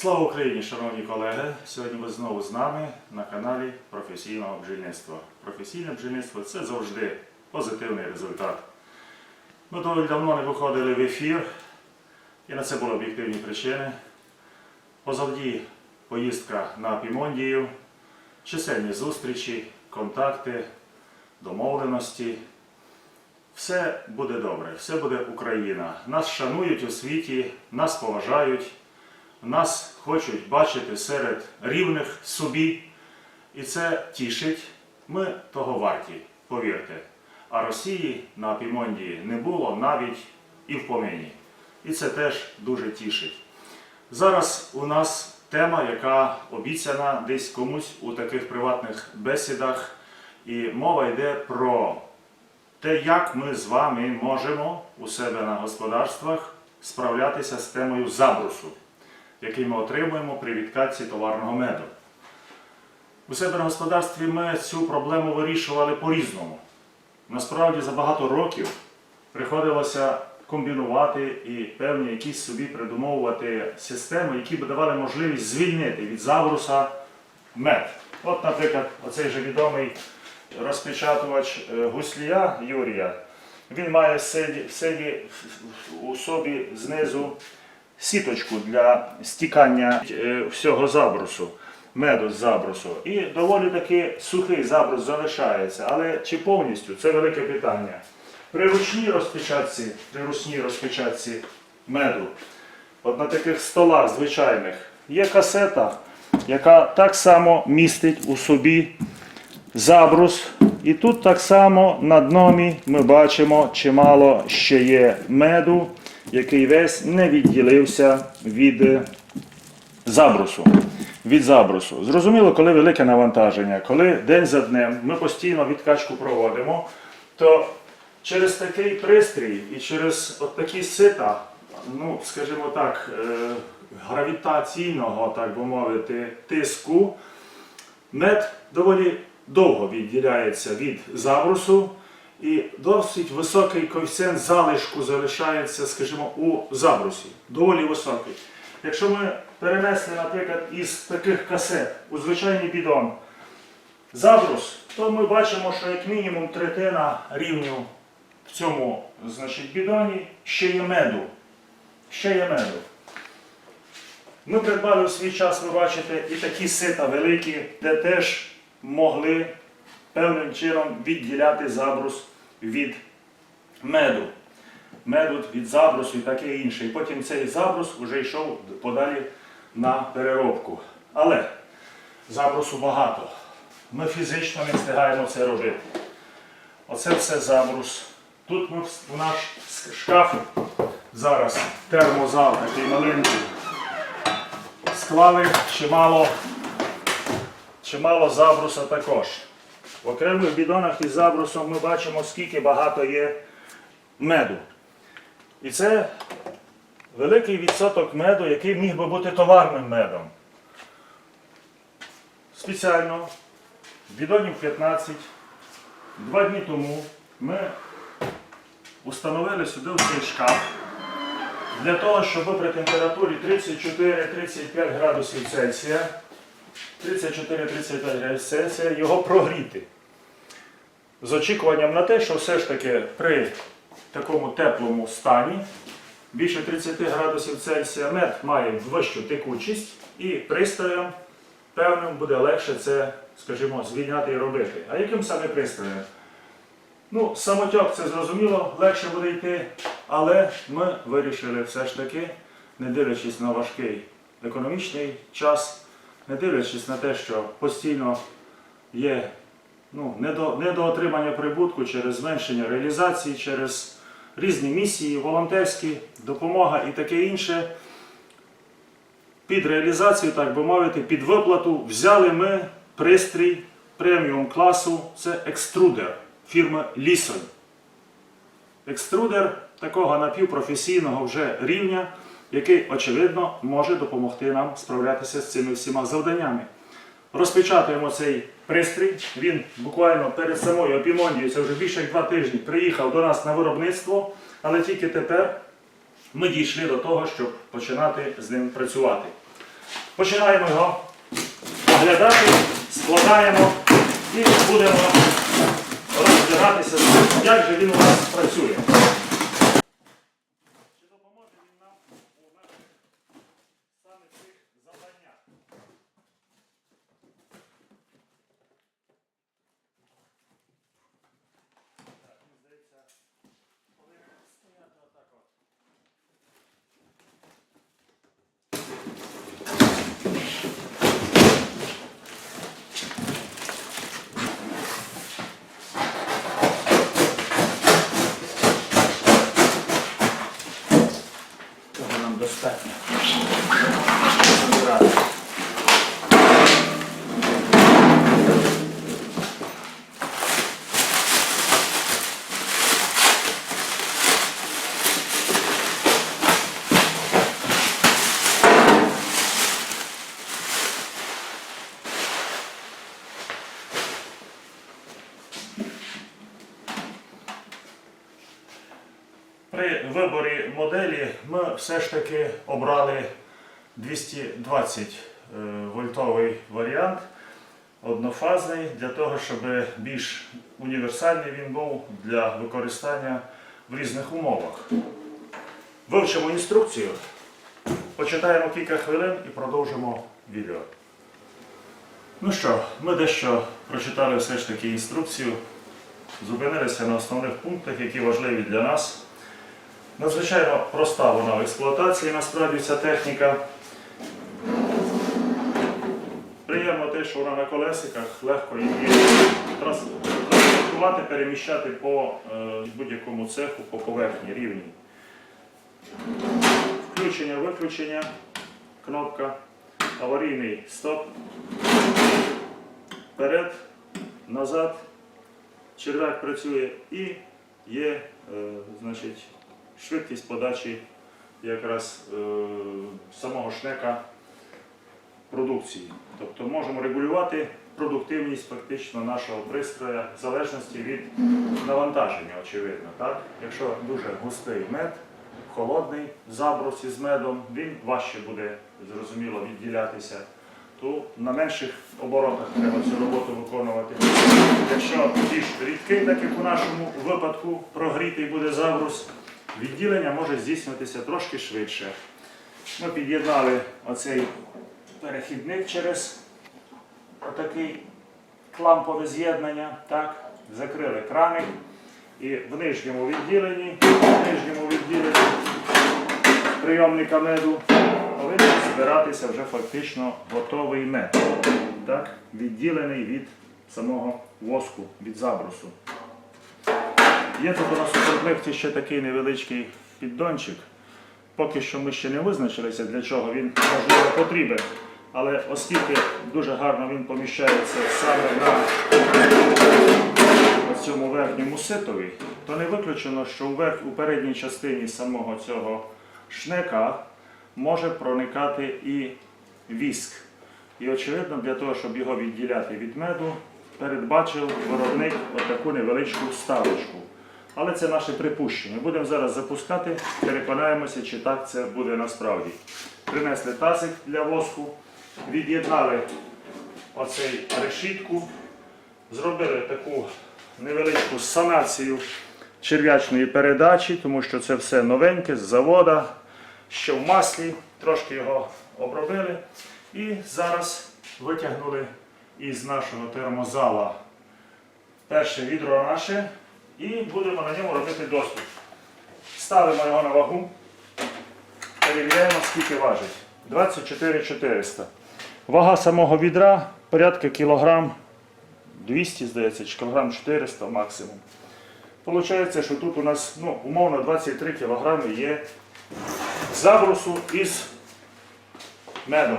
Слава Україні, шановні колеги! Сьогодні ви знову з нами на каналі професійного бджільництва. Професійне бджільництво це завжди позитивний результат. Ми доволі давно не виходили в ефір, і на це були об'єктивні причини. Позавді поїздка на Пімондію, чисельні зустрічі, контакти, домовленості. Все буде добре, все буде Україна. Нас шанують у світі, нас поважають, нас хочуть бачити серед рівних собі. І це тішить. Ми того варті, повірте. А Росії на Пімондії не було навіть і в помині. І це теж дуже тішить. Зараз у нас тема, яка обіцяна десь комусь у таких приватних бесідах. І мова йде про те, як ми з вами можемо у себе на господарствах справлятися з темою забрусу, який ми отримуємо при відкатці товарного меду. У себе на господарстві ми цю проблему вирішували по-різному. Насправді за багато років приходилося комбінувати і певні якісь собі придумовувати системи, які б давали можливість звільнити від забруса мед. От, наприклад, оцей же відомий розпечатувач е, гуслія Юрія. Він має в седі у собі знизу сіточку для стікання е, всього забрусу, меду з забрусу. І доволі таки сухий забрус залишається. Але чи повністю це велике питання. При ручній розпечатці, при ручній розпечатці меду, от на таких столах звичайних, є касета, яка так само містить у собі забрус. І тут так само на дномі ми бачимо чимало ще є меду, який весь не відділився від забрусу. Від забрусу. Зрозуміло, коли велике навантаження, коли день за днем ми постійно відкачку проводимо, то через такий пристрій і через от такі сита, ну, скажімо так, е, гравітаційного, так би мовити, тиску, Мед доволі довго відділяється від забрусу і досить високий коефіцієнт залишку залишається, скажімо, у забрусі. Доволі високий. Якщо ми перенесли, наприклад, із таких касет у звичайний бідон забрус, то ми бачимо, що як мінімум третина рівню в цьому значить, бідоні ще є меду. Ще є меду. Ми придбали у свій час, ви бачите, і такі сита великі, де теж могли певним чином відділяти забрус від меду. Меду від забрусу і таке інше. І потім цей забрус вже йшов подалі на переробку. Але забрусу багато. Ми фізично не встигаємо це робити. Оце все забрус. Тут ми в наш шкаф зараз термозал такий маленький склали чимало, чимало забруса також. В окремих бідонах із забрусом ми бачимо, скільки багато є меду. І це великий відсоток меду, який міг би бути товарним медом. Спеціально бідонів 15, два дні тому ми установили сюди в цей шкаф для того, щоб при температурі 34-35 градусів Цельсія, 34-35 градусів його прогріти. З очікуванням на те, що все ж таки при такому теплому стані, більше 30 градусів Цельсія, мед має вищу текучість і пристроєм певним буде легше це, скажімо, звільняти і робити. А яким саме пристроєм? Ну, самотьок це зрозуміло, легше буде йти, але ми вирішили все ж таки, не дивлячись на важкий економічний час, не дивлячись на те, що постійно є ну, недо, недоотримання прибутку через зменшення реалізації, через різні місії, волонтерські, допомога і таке інше. Під реалізацію, так би мовити, під виплату взяли ми пристрій преміум класу, це екструдер фірми Лісонь. Екструдер такого напівпрофесійного вже рівня, який, очевидно, може допомогти нам справлятися з цими всіма завданнями. Розпечатуємо цей пристрій. Він буквально перед самою Опімондією, це вже більше як два тижні, приїхав до нас на виробництво, але тільки тепер ми дійшли до того, щоб починати з ним працювати. Починаємо його оглядати, складаємо і будемо розбиратися, як же він у нас працює. Чи допоможе він нам у наших саме цих завданнях? Так, мені здається, повинен стояти отак от. Того нам достатньо. Збирати. При виборі моделі ми все ж таки обрали 220 е, вольтовий варіант, однофазний, для того, щоб більш універсальний він був для використання в різних умовах. Вивчимо інструкцію, почитаємо кілька хвилин і продовжимо відео. Ну що, ми дещо прочитали все ж таки інструкцію, зупинилися на основних пунктах, які важливі для нас. Надзвичайно проста вона в експлуатації, насправді ця техніка. Приємно те, що вона на колесиках, легко її транспортувати, переміщати по е, будь-якому цеху, по поверхні рівні. Включення, виключення, кнопка, аварійний стоп, вперед, назад, черв'як працює і є е, значить, швидкість подачі якраз е, самого шнека продукції. Тобто можемо регулювати продуктивність фактично нашого пристрою в залежності від навантаження, очевидно. Так? Якщо дуже густий мед, холодний заброс із медом, він важче буде зрозуміло відділятися. То на менших оборотах треба цю роботу виконувати. Якщо більш рідкий, так як у нашому випадку, прогрітий буде забрус, відділення може здійснюватися трошки швидше. Ми під'єднали оцей перехідник через отакий клампове з'єднання, так, закрили краник і в нижньому відділенні, в нижньому відділенні прийомника меду повинен збиратися вже фактично готовий мед, так, відділений від самого воску, від забрусу. Є тут у нас у комплекті ще такий невеличкий піддончик. Поки що ми ще не визначилися, для чого він можливо потрібен. Але оскільки дуже гарно він поміщається саме на цьому верхньому ситові, то не виключено, що у, передній частині самого цього шнека може проникати і віск. І очевидно, для того, щоб його відділяти від меду, передбачив виробник отаку невеличку вставочку. Але це наше припущення. Будемо зараз запускати, переконаємося, чи так це буде насправді. Принесли тазик для воску, від'єднали оцей решітку, зробили таку невеличку санацію черв'ячної передачі, тому що це все новеньке з завода, ще в маслі, трошки його обробили. І зараз витягнули із нашого термозала перше відро наше і будемо на ньому робити доступ. Ставимо його на вагу, перевіряємо, скільки важить. 24 400. Вага самого відра порядка кілограм 200, здається, чи кілограм 400 максимум. Получається, що тут у нас ну, умовно 23 кілограми є забрусу із медом.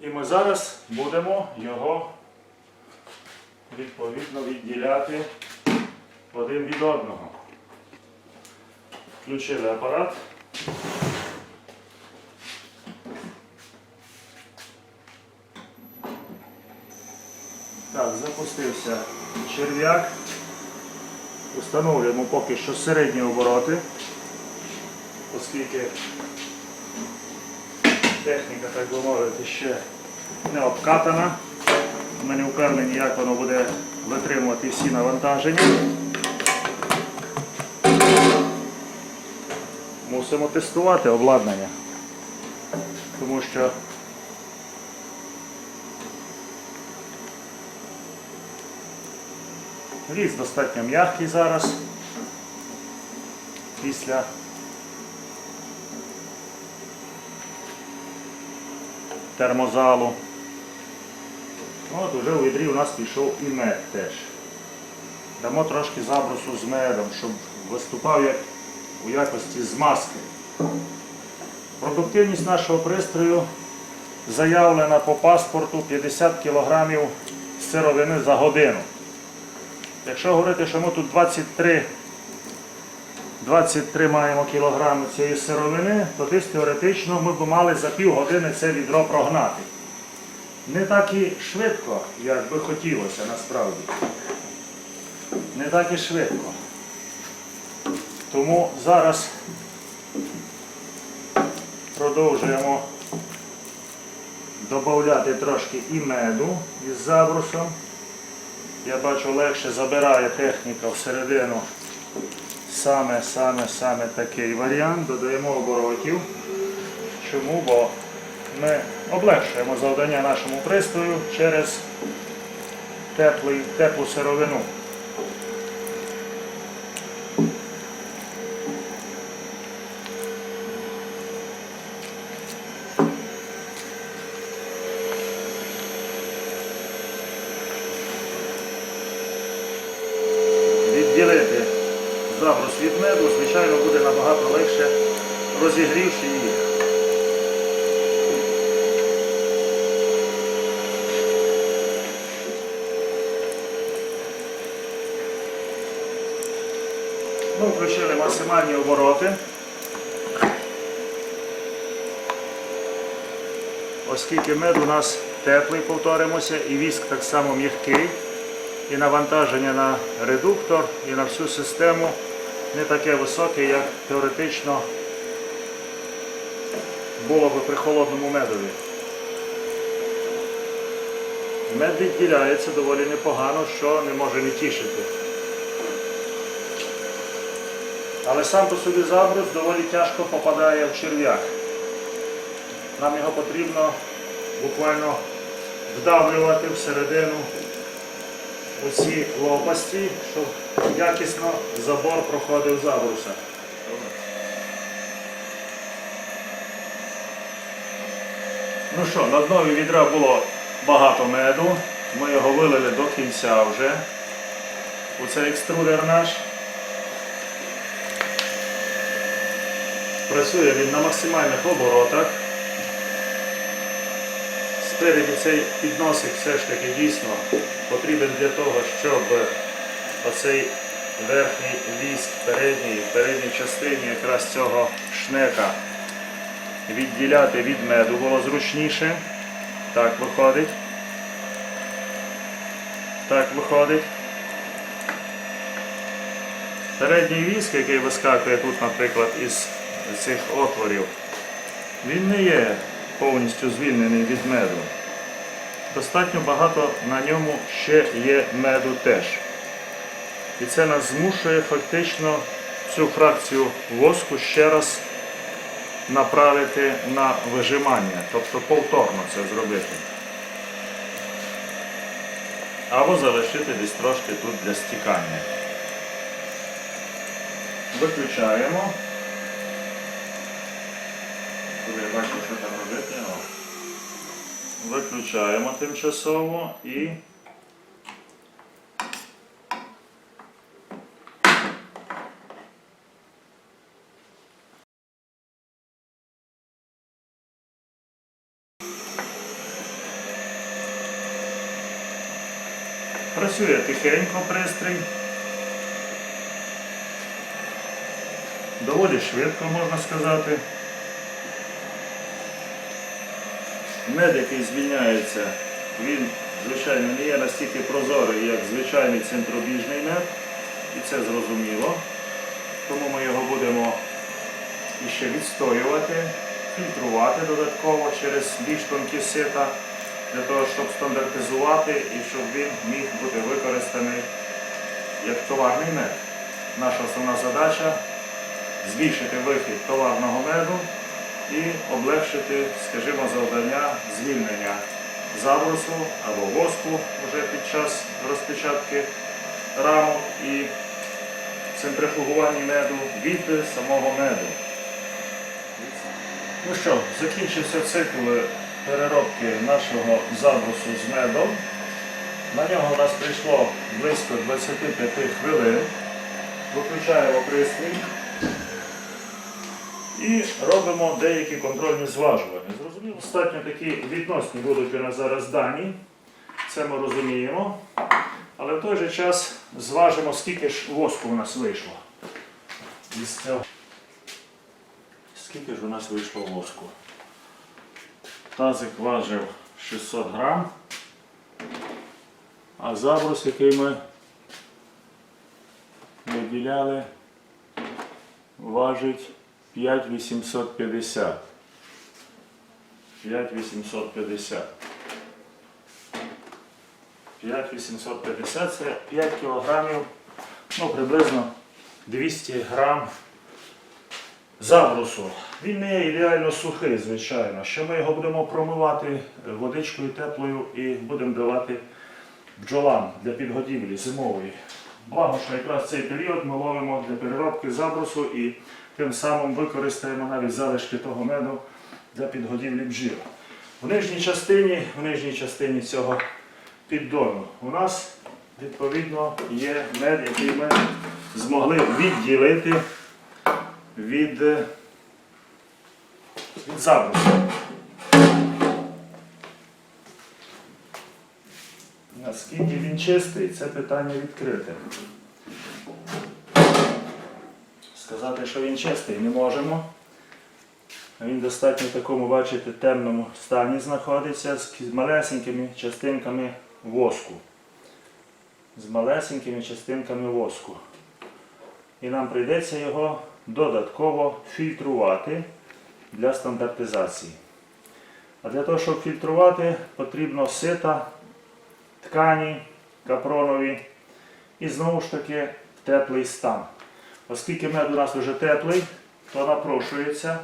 І ми зараз будемо його відповідно відділяти один від одного. Включили апарат. Так, запустився черв'як. Установлюємо поки що середні обороти, оскільки техніка, так би мовити, ще не обкатана. Ми не впевнені, як воно буде витримувати всі навантаження. Мусимо тестувати обладнання, тому що ліс достатньо м'який зараз після термозалу. От уже у відрі у нас пішов і мед теж. Дамо трошки забрусу з медом, щоб виступав як у якості змазки. Продуктивність нашого пристрою заявлена по паспорту 50 кг сировини за годину. Якщо говорити, що ми тут 23, 23 маємо кілограми цієї сировини, то десь теоретично ми б мали за півгодини це відро прогнати. Не так і швидко, як би хотілося насправді. Не так і швидко. Тому зараз продовжуємо додати трошки і меду із забрусом. Я бачу, легше забирає техніка всередину саме, саме, саме такий варіант. Додаємо оборотів. Чому? Бо ми облегшуємо завдання нашому пристрою через теплий, теплу сировину. Відділити забрус від меду, звичайно, буде набагато легше, розігрівши їх. Ми включили максимальні обороти. Оскільки мед у нас теплий, повторимося, і віск так само м'який, і навантаження на редуктор і на всю систему не таке високе, як теоретично було би при холодному медові. Мед відділяється доволі непогано, що не може не тішити. Але сам по собі забрус доволі тяжко попадає в черв'як. Нам його потрібно буквально вдавлювати всередину оці лопасті, щоб якісно забор проходив забруса. Ну що, на днові відра було багато меду. Ми його вилили до кінця вже. У цей екструдер наш. Працює він на максимальних оборотах. Спереді цей підносик все ж таки дійсно потрібен для того, щоб оцей верхній віск передній, передній частині якраз цього шнека відділяти від меду було зручніше. Так виходить. Так виходить. Передній віск, який вискакує тут, наприклад, із цих отворів, він не є повністю звільнений від меду. Достатньо багато на ньому ще є меду теж. І це нас змушує фактично цю фракцію воску ще раз направити на вижимання, тобто повторно це зробити. Або залишити десь трошки тут для стікання. Виключаємо. Я бачу, що там робити. Виключаємо тимчасово і працює тихенько пристрій. Доволі швидко можна сказати. Мед, який звільняється, він, звичайно, не є настільки прозорий, як звичайний центробіжний мед, і це зрозуміло. Тому ми його будемо іще відстоювати фільтрувати додатково через більш тонкі сита, для того, щоб стандартизувати і щоб він міг бути використаний як товарний мед. Наша основна задача збільшити вихід товарного меду і облегшити, скажімо, завдання звільнення забрусу або воску вже під час розпечатки рамок і центрифугування меду від самого меду. Ну що, закінчився цикл переробки нашого забрусу з медом. На нього у нас прийшло близько 25 хвилин. Виключаємо пристрій і робимо деякі контрольні зважування. Зрозуміло, достатньо такі відносні будуть у нас зараз дані. Це ми розуміємо. Але в той же час зважимо, скільки ж воску у нас вийшло. Скільки ж у нас вийшло воску? Тазик важив 600 грам, а забрус, який ми виділяли, важить 5850. 5850. 5850 це 5 кілограмів, ну приблизно 200 грам забрусу. Він не є ідеально сухий, звичайно. Що ми його будемо промивати водичкою теплою і будемо давати бджолам для підгодівлі зимової. Благо, що якраз цей період ми ловимо для переробки забрусу і тим самим використаємо навіть залишки того меду для підгодівлі бджіл. В нижній частині, в нижній частині цього піддону у нас відповідно є мед, який ми змогли відділити від, від забрусу. Наскільки він чистий, це питання відкрите. Сказати, що він чистий, не можемо. Він достатньо в такому, бачите, темному стані знаходиться з малесенькими частинками воску. З малесенькими частинками воску. І нам прийдеться його додатково фільтрувати для стандартизації. А для того, щоб фільтрувати, потрібно сита, ткані капронові і знову ж таки теплий стан. Оскільки мед у нас вже теплий, то напрошується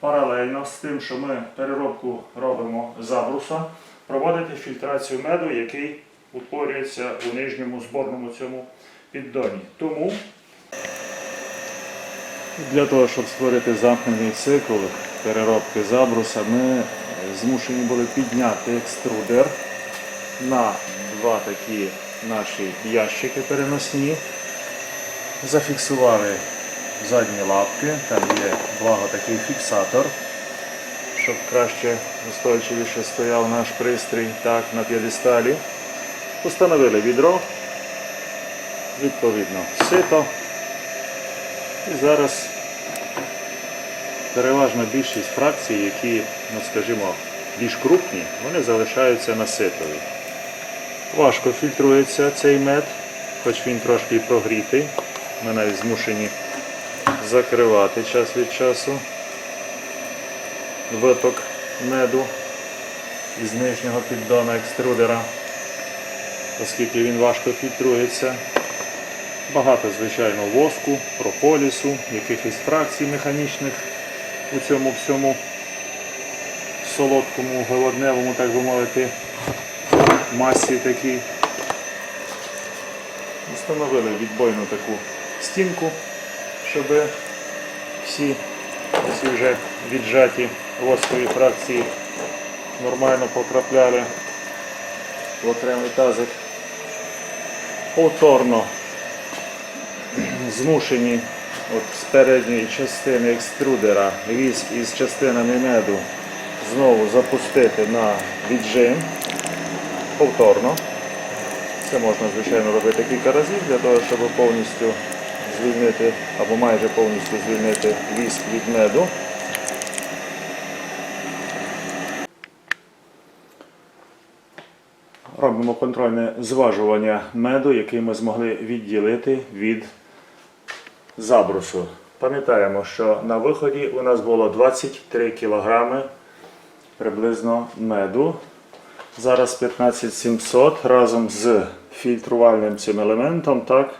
паралельно з тим, що ми переробку робимо забруса, проводити фільтрацію меду, який утворюється у нижньому зборному цьому піддоні. Тому для того, щоб створити замкнений цикл переробки забруса, ми змушені були підняти екструдер на два такі наші ящики переносні. Зафіксували задні лапки, там є благо такий фіксатор, щоб краще устойчивіше стояв наш пристрій так, на п'єдесталі. Установили відро, відповідно сито. І зараз переважна більшість фракцій, які, ну скажімо, більш крупні, вони залишаються на ситові. Важко фільтрується цей мед, хоч він трошки прогрітий. Ми навіть змушені закривати час від часу виток меду із нижнього піддона екструдера, оскільки він важко фільтрується. Багато, звичайно, воску, прополісу, якихось фракцій механічних у цьому всьому солодкому, голодневому, так би мовити, масі такій. Встановили відбойну таку стінку, щоб всі ці вже віджаті воскові фракції нормально потрапляли в окремий тазик. Повторно змушені от з передньої частини екструдера віск із частинами меду знову запустити на віджим повторно. Це можна, звичайно, робити кілька разів для того, щоб повністю звільнити або майже повністю звільнити віск від меду. Робимо контрольне зважування меду, який ми змогли відділити від забрусу. Пам'ятаємо, що на виході у нас було 23 кілограми приблизно меду. Зараз 15700 разом з фільтрувальним цим елементом, так,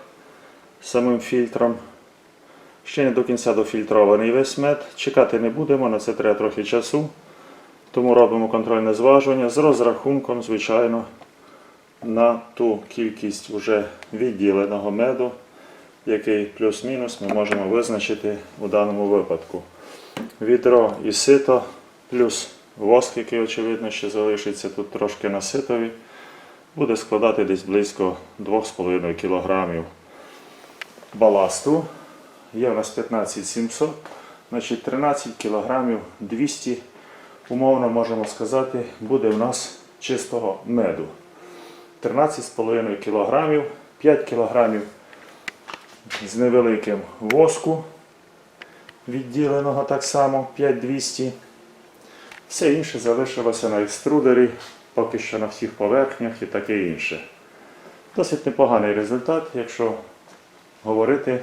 самим фільтром. Ще не до кінця дофільтрований весь мед. Чекати не будемо, на це треба трохи часу. Тому робимо контрольне зважування з розрахунком, звичайно, на ту кількість вже відділеного меду, який плюс-мінус ми можемо визначити у даному випадку. Відро і сито, плюс воск, який, очевидно, ще залишиться тут трошки на ситові, буде складати десь близько 2,5 кг баласту. Є у нас 15700, значить 13 кг 200 умовно можемо сказати, буде в нас чистого меду. 13,5 кг, 5 кг з невеликим воску, відділеного так само 5200. Все інше залишилося на екструдері, поки що на всіх поверхнях і таке інше. Досить непоганий результат, якщо говорити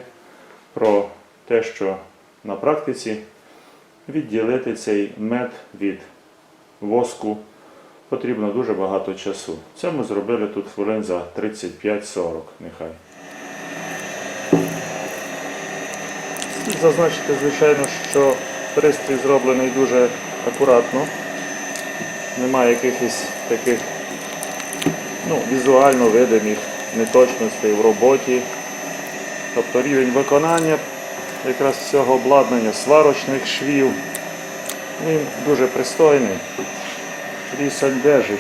про те, що на практиці відділити цей мед від воску потрібно дуже багато часу. Це ми зробили тут хвилин за 35-40 нехай. Зазначити, звичайно, що пристрій зроблений дуже акуратно. Немає якихось таких ну, візуально видимих неточностей в роботі. Тобто рівень виконання якраз цього обладнання сварочних швів. Він дуже пристойний. Рісань держить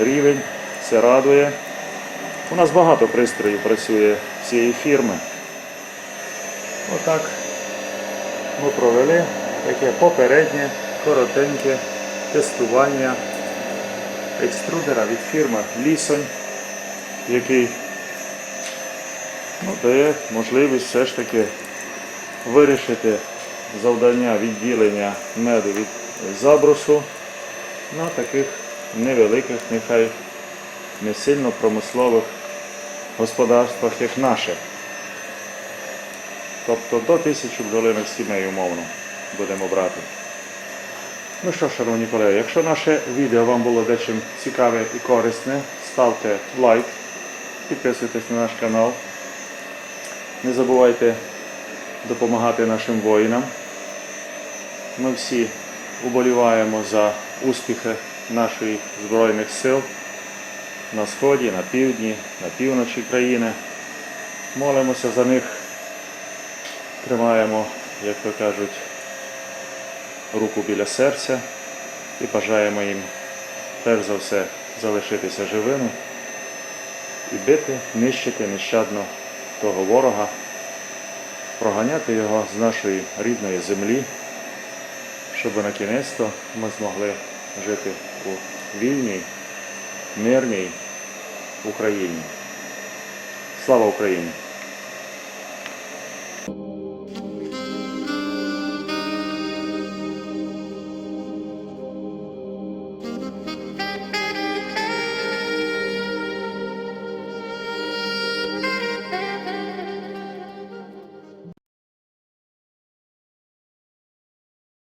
рівень, це радує. У нас багато пристроїв працює цієї фірми. Отак ми провели таке попереднє, коротеньке тестування екструдера від фірми Лісонь, який ну, дає можливість все ж таки вирішити завдання відділення меду від забрусу на таких невеликих, нехай не сильно промислових господарствах, як наше. Тобто до тисячі бджолиних сімей умовно будемо брати. Ну що, шановні колеги, якщо наше відео вам було дечим цікаве і корисне, ставте лайк, підписуйтесь на наш канал. Не забувайте допомагати нашим воїнам. Ми всі уболіваємо за успіхи наших Збройних сил на сході, на півдні, на півночі країни. Молимося за них, тримаємо, як то кажуть, руку біля серця і бажаємо їм перш за все залишитися живими і бити, нищити нещадно того ворога, проганяти його з нашої рідної землі, щоб на кінець ми змогли жити у вільній, мирній Україні. Слава Україні!